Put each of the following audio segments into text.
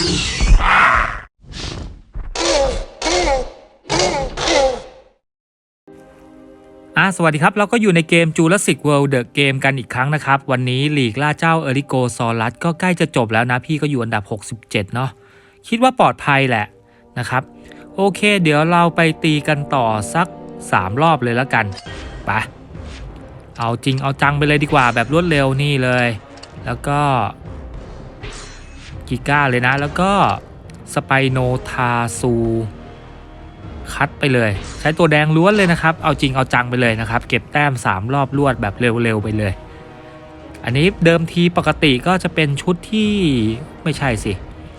อะสวัสดีครับ เราก็อยู่ในเกม Jurassic World The Game กันอีกครั้งนะครับ วันนี้หลีกล่าเจ้าเอริโกซอรัสก็ใกล้จะจบแล้วนะ พี่ก็อยู่อันดับ 67 เนาะคิดว่าปลอดภัยแหละนะครับ โอเค เดี๋ยวเราไปตีกันต่อสัก 3 รอบเลยแล้วกันไปเอาจริงเอาจังไปเลยดีกว่าแบบรวดเร็วนี่เลย แล้วก็ กิก้าเลยนะ แล้วก็สไปโนทาซูคัดไปเลย ใช้ตัวแดงล้วนเลยนะครับ เอาจริงเอาจังไปเลยนะครับ เก็บแต้ม 3 รอบรวดแบบเร็ว ๆ ไปเลย อันนี้เดิมทีปกติก็จะเป็นชุดที่ไม่ใช่สิ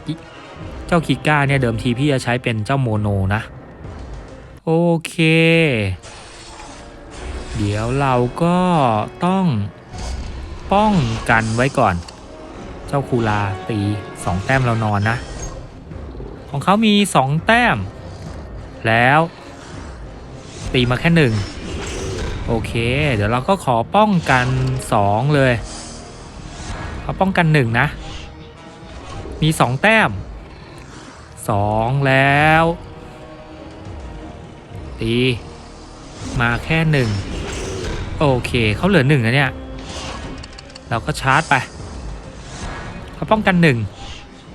อิเจ้าคิก้าเนี่ยเดิมทีพี่จะใช้เป็นเจ้าโมโนนะ โอเค เดี๋ยวเราก็ต้องป้องกันไว้ก่อน เจ้าคูลาตี 2แต้มเรานอนนะ ของเขามี2แต้ม แล้ว ตีมาแค่หนึ่งโอเค เดี๋ยวเราก็ขอป้องกัน2เลยขอป้องกัน1นะ มี2แต้ม2แล้ว ตี มาแค่1โอเคเขาเหลือ1นะเนี่ย เราก็ชาร์จไปเขาป้องกัน1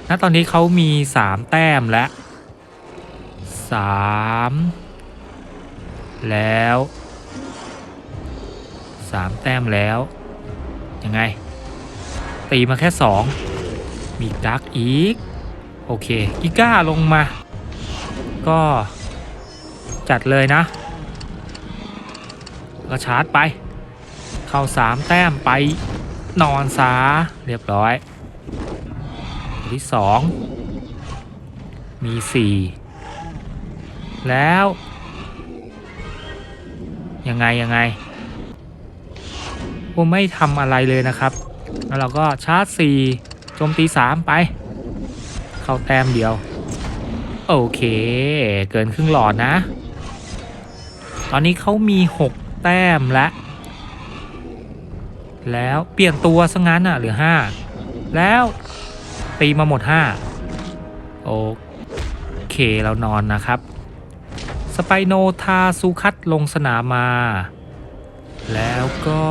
ณตอนนี้เขามี 3 แต้มแล้วสามแล้วสามแต้มแล้ว ยังไง ตีมาแค่สองมีดักอีก โอเคกิก้าลงมา ก็จัดเลยนะ ก็ชาร์จไป เข้าสามแต้มไปนอนซาเรียบร้อย ตัวที่สองมีสี่แล้ว ยังไง ยังไงผมไม่ทำอะไรเลยนะครับ แล้วเราก็ชาร์จ 4 โจมตี 3 ไป เข้าแต้มเดียว โอเค เกินครึ่งหลอดนะ ตอนนี้เขามี 6 แต้มแล้วแล้วเปลี่ยนตัวซะงั้นอะเหลือ 5 แล้ว ตีมาหมด 5 โอเคเรานอนนะครับ สไปโนทาซูคัตลงสนามมา แล้วก็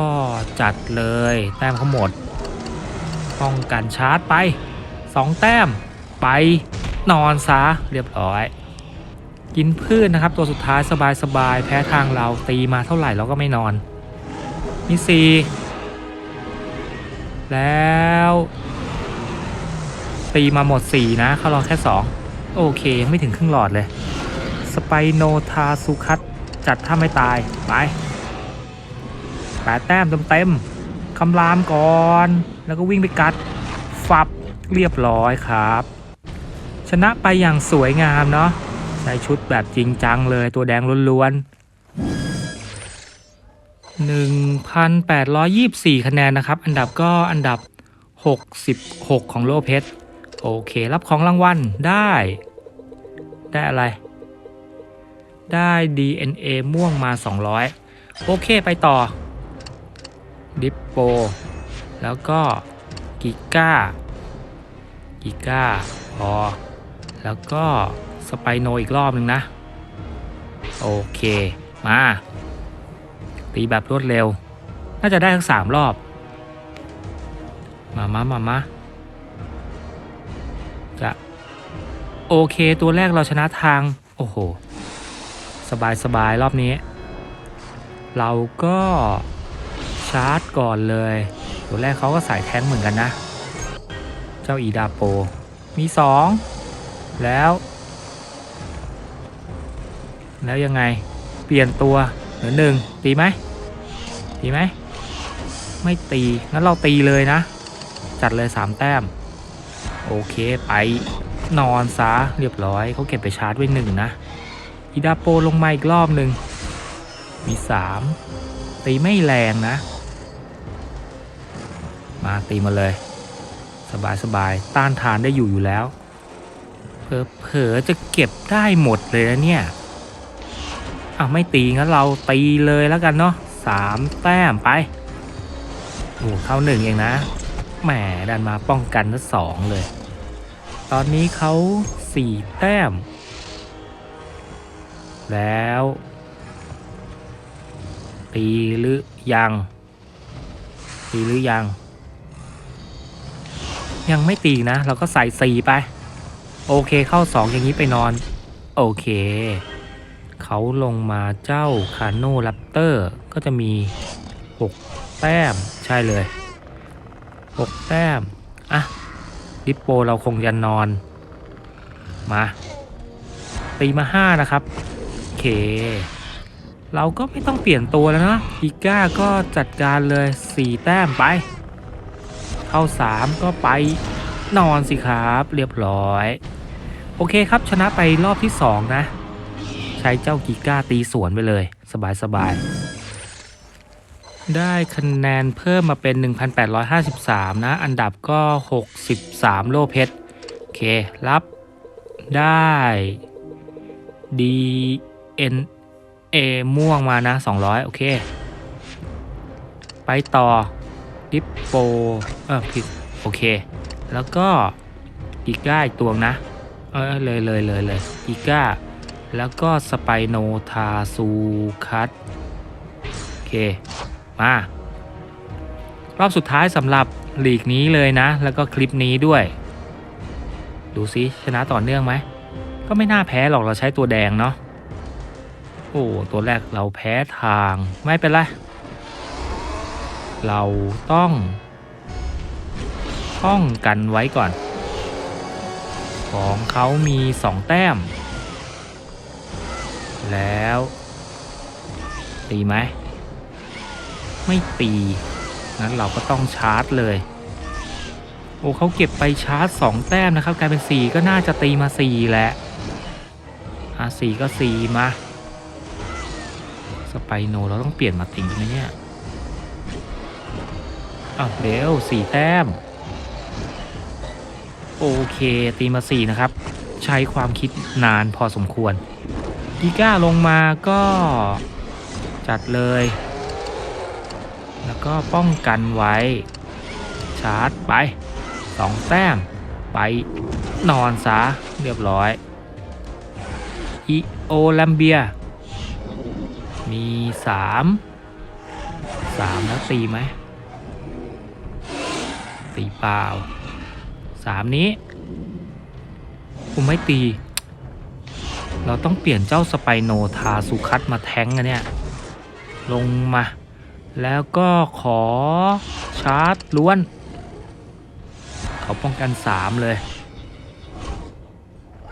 จัดเลยแต้มเขาหมด ป้องกันชาร์จไป 2 แต้มไปนอนซะเรียบร้อยกินพืชนนะครับ ตัวสุดท้ายสบายๆแพ้ทางเราตีมาเท่าไหร่เราก็ไม่นอน มีสี่แล้ว ตีมาหมด 4 นะเขารอแค่ 2 โอเค ยังไม่ถึงครึ่งหลอดเลย สไปโนทาสุคัตจัดถ้าไม่ตาย ไปแปดแต้มเต็มๆคำรามก่อน แล้วก็วิ่งไปกัดฝับเรียบร้อยครับ ชนะไปอย่างสวยงามเนาะใส่ชุดแบบจริงจังเลยตัวแดงล้วนๆ1,824 คะแนนนะครับ อันดับก็อันดับ 66 ของโลเพชร โอเค รับของรางวัลได้ ได้อะไร ได้ DNA ม่วงมา 200 โอเคไปต่อ ดิปโป แล้วก็กิก้า กิก้าพอแล้วก็สไปโนอีกรอบหนึ่งนะ โอเค มา ตีแบบรวดเร็ว น่าจะได้ทั้งสามรอบ มามามามา จะโอเคตัวแรกเราชนะทาง โอ้โห สบายสบายรอบนี้ เราก็ชาร์จก่อนเลย ตัวแรกเขาก็ใส่แท้งเหมือนกันนะ เจ้าอีดาโป มีสองแล้ว แล้วยังไงเปลี่ยนตัวเหลือหนึ่งตีไหมตีไหม ไม่ตี งั้นเราตีเลยนะ จัดเลยสามแต้ม โอเคไปนอนซะเรียบร้อยเขาเก็บไปชาร์จไว้หนึ่งนะอีดาโปลงมาอีกรอบหนึ่งมีสามตีไม่แรงนะ มาตีมาเลย สบายสบายต้านทานได้อยู่อยู่แล้วเผลอจะเก็บได้หมดเลยนะเนี่ยอ้าวไม่ตีงั้นเราตีเลยแล้วกันเนาะสามแต้มไปโอ้เข้าหนึ่งเองนะแหมดันมาป้องกันทั้งสองเลย ตอนนี้เขาสี่แต้ม แล้ว ตีหรือยัง ตีหรือยัง ยังไม่ตีนะ เราก็ใส่สี่ไป โอเคเข้าสองอย่างนี้ไปนอน โอเค เขาลงมาเจ้าคาโนแรปเตอร์ก็จะมี6แต้ม ใช่เลย6แต้ม อะ ดิปโปเราคงจะนอน มา ตีมา5นะครับโอเค เราก็ไม่ต้องเปลี่ยนตัวแล้วนะอีก้าก็จัดการเลย 4 แต้มไป เข้า 3 ก็ไปนอนสิครับเรียบร้อย โอเคครับชนะไปรอบที่ 2 นะ ใช้เจ้ากิก้าตีสวนไปเลย สบายสบาย ได้คะแนนเพิ่มมาเป็น 1,853 นะ อันดับก็ 63 โลเพชรโอเค รับได้ DNA ม่วงมานะ 200 โอเค ไปต่อ ดิปโป เออผิด โอเค แล้วก็อีกก้าอีกตัวนะ เออเลยเลยเลยเลยอีก้า แล้วก็สไปโนทาซูคัตโอเค มารอบสุดท้ายสำหรับลีกนี้เลยนะ แล้วก็คลิปนี้ด้วย ดูซิชนะต่อเนื่องไหม ก็ไม่น่าแพ้หรอกเราใช้ตัวแดงเนาะโอ้ตัวแรกเราแพ้ทางไม่เป็นไร เราต้องป้องกันไว้ก่อน ของเขามี2แต้ม แล้ว ตีไหม ไม่ตีงั้นเราก็ต้องชาร์จเลย โอ้เขาเก็บไปชาร์จ 2 แต้มนะครับกลายเป็น 4 ก็น่าจะตีมา 4 แหละอะ4ก็ 4 มาสไปโนเราต้องเปลี่ยนมาตีไหมเนี่ยอ้าวเดี๋ยวสี่แต้ม โอเคตีมา4นะครับ ใช้ความคิดนานพอสมควรกิก้าลงมาก็จัดเลย ก็ป้องกันไว้ ชาร์จไป2แต้ม ไปนอนซะเรียบร้อยอีโอแลมเบีย มี3 3แล้วตีไหมตีเปล่า3นี้ผมไม่ตี เราต้องเปลี่ยนเจ้าสไปโนทาสุคัตมาแท้งอะเนี่ย ลงมา แล้วก็ขอชาร์จล้วน เขาป้องกัน 3 เลย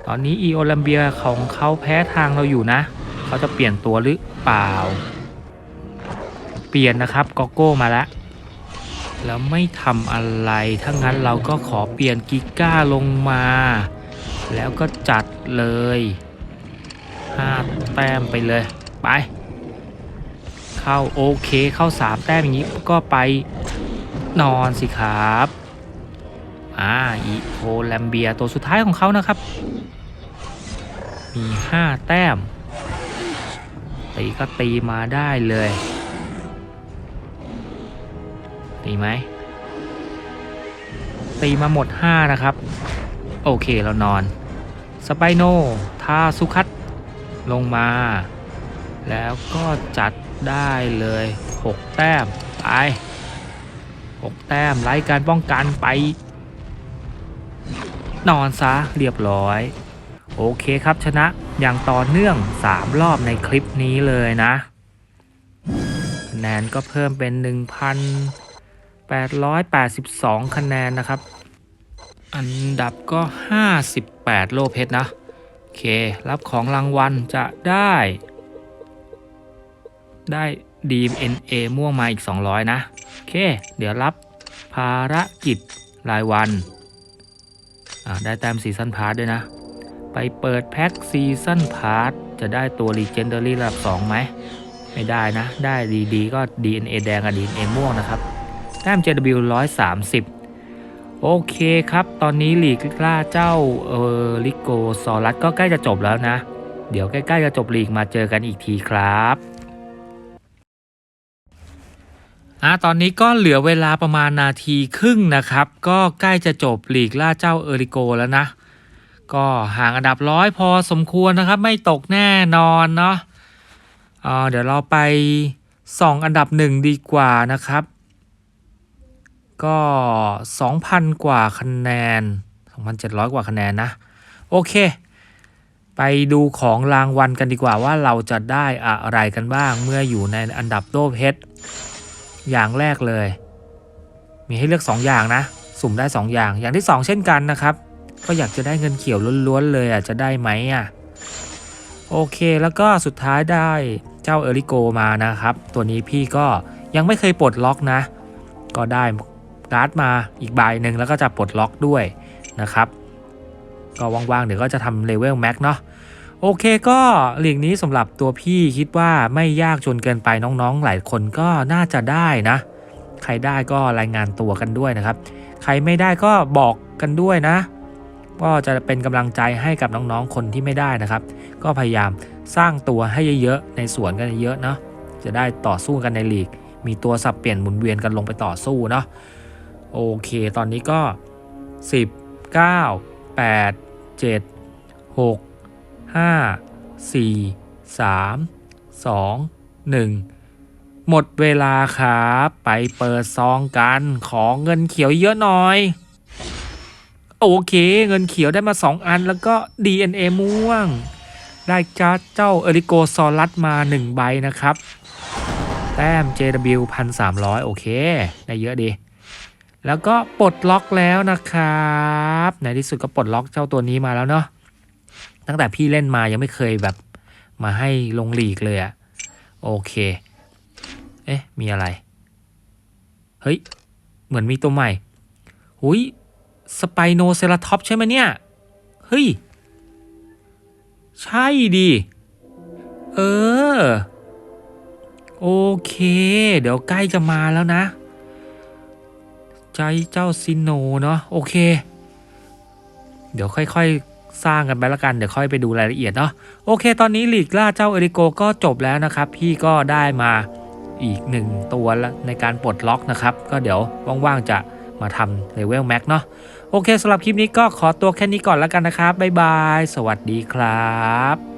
ตอนนี้อีโอลัมเบียของเขาแพ้ทางเราอยู่นะ เขาจะเปลี่ยนตัวหรือเปล่า เปลี่ยนนะครับกอโก้มาแล้วแล้วไม่ทำอะไร ถ้างั้นเราก็ขอเปลี่ยนกิก้าลงมา แล้วก็จัดเลยห้าแต้มไปเลย ไป เข้าโอเคเข้าสามแต้มอย่างนี้ก็ไปนอนสิครับอ่าอีโคแลมเบียตัวสุดท้ายของเขานะครับ มีห้าแต้ม ตีก็ตีมาได้เลย ตีไหม ตีมาหมด 5 นะครับ โอเคเรานอน สไปโนทาสุคัตลงมา แล้วก็จัด ได้เลย 6 แต้มไป6แต้มไล่การป้องกันไป นอนซะเรียบร้อย โอเคครับชนะอย่างต่อเนื่อง 3 รอบในคลิปนี้เลยนะคะแนนก็เพิ่มเป็น 1,882 คะแนนนะครับ อันดับก็ 58 โลเพชรนะ โอเครับของรางวัลจะได้ ได้ดีม NA ม่วงมาอีก 200 นะ โอเค เดี๋ยวรับภารกิจรายวัน ได้แต้มซีซันพาร์ทด้วยนะ ไปเปิดแพ็คซีซันพาร์ทจะได้ตัว Legendary ระดับ 2 ไหม ไม่ได้นะ ได้ดีๆ ก็ DNA แดงกับ DNA ม่วงนะครับแต้ม JW 130โอเคครับ ตอนนี้ลีกล่าเจ้าเออลิโกซอรัสก็ใกล้จะจบแล้วนะ เดี๋ยวใกล้ ๆ จะจบลีกมาเจอกันอีกทีครับ อะตอนนี้ก็เหลือเวลาประมาณนาทีครึ่งนะครับ ก็ใกล้จะจบลีกล่าเจ้าเอริโกแล้วนะ ก็ห่างอันดับร้อยพอสมควรนะครับ ไม่ตกแน่นอนเนาะเเดี๋ยวเราไปส่องอันดับหนึ่งดีกว่านะครับ ก็ 2,000 กว่าคะแนน 2,700 กว่าคะแนนนะ โอเค ไปดูของรางวัลกันดีกว่าว่าเราจะได้อะไรกันบ้างเมื่ออยู่ในอันดับโลเพชร อย่างแรกเลย มีให้เลือก 2 อย่างนะ สุ่มได้ 2 อย่าง อย่างที่ 2 เช่นกันนะครับ ก็อยากจะได้เงินเขียวล้วนๆเลยอะจะได้ไหมอะโอเคแล้วก็สุดท้ายได้เจ้าเอริโกมานะครับ ตัวนี้พี่ก็ยังไม่เคยปลดล็อกนะ ก็ได้การ์ดมาอีกใบหนึ่งแล้วก็จะปลดล็อกด้วยนะครับ ก็ว่างๆเดี๋ยวก็จะทำเลเวลแม็กเนาะ โอเคก็หลีกนี้สำหรับตัวพี่คิดว่าไม่ยากจนเกินไปน้องๆ หลายคนก็น่าจะได้นะ ใครได้ก็รายงานตัวกันด้วยนะครับ ใครไม่ได้ก็บอกกันด้วยนะ ก็จะเป็นกำลังใจให้กับน้องๆ คนที่ไม่ได้นะครับ ก็พยายามสร้างตัวให้เยอะๆในสวนกันเยอะเนาะจะได้ต่อสู้กันในลีก มีตัวสับเปลี่ยนหมุนเวียนกันลงไปต่อสู้เนาะโอเค ตอนนี้ก็ 10 9 8 7 6 5 4 3 2 1 หมดเวลาครับไปเปิดซองกันของเงินเขียวเยอะหน่อย โอเคเงินเขียวได้มา 2 อันแล้วก็ DNA ม่วง ได้การ์ดเจ้าเอริโกซอรัสมา 1 ใบนะครับ แต้ม JW 1,300 โอเค ได้เยอะดีแล้วก็ปลดล็อกแล้วนะครับในที่สุดก็ปลดล็อกเจ้าตัวนี้มาแล้วเนาะ ตั้งแต่พี่เล่นมายังไม่เคยแบบมาให้ลงลีกเลยอะโอเค เอ๊ะ มีอะไร เฮ้ย เหมือนมีตัวใหม่ หุยสไปโนเซราท็อปใช่ไหมเนี่ย เฮ้ย ใช่ดิเออ โอเค เดี๋ยวใกล้จะมาแล้วนะ ใจเจ้าซิโนเนาะ โอเค เดี๋ยวค่อย ๆ สร้างกันไปละกันเดี๋ยวค่อยไปดูรายละเอียดเนาะโอเค ตอนนี้ลีกล่าเจ้าเอริโกก็จบแล้วนะครับ พี่ก็ได้มาอีกหนึ่งตัวละในการปลดล็อกนะครับ ก็เดี๋ยวว่างๆจะมาทำเลเวลแม็กเนาะโอเคสำหรับคลิปนี้ก็ขอตัวแค่นี้ก่อนแล้วกันนะครับบ๊ายบาย สวัสดีครับ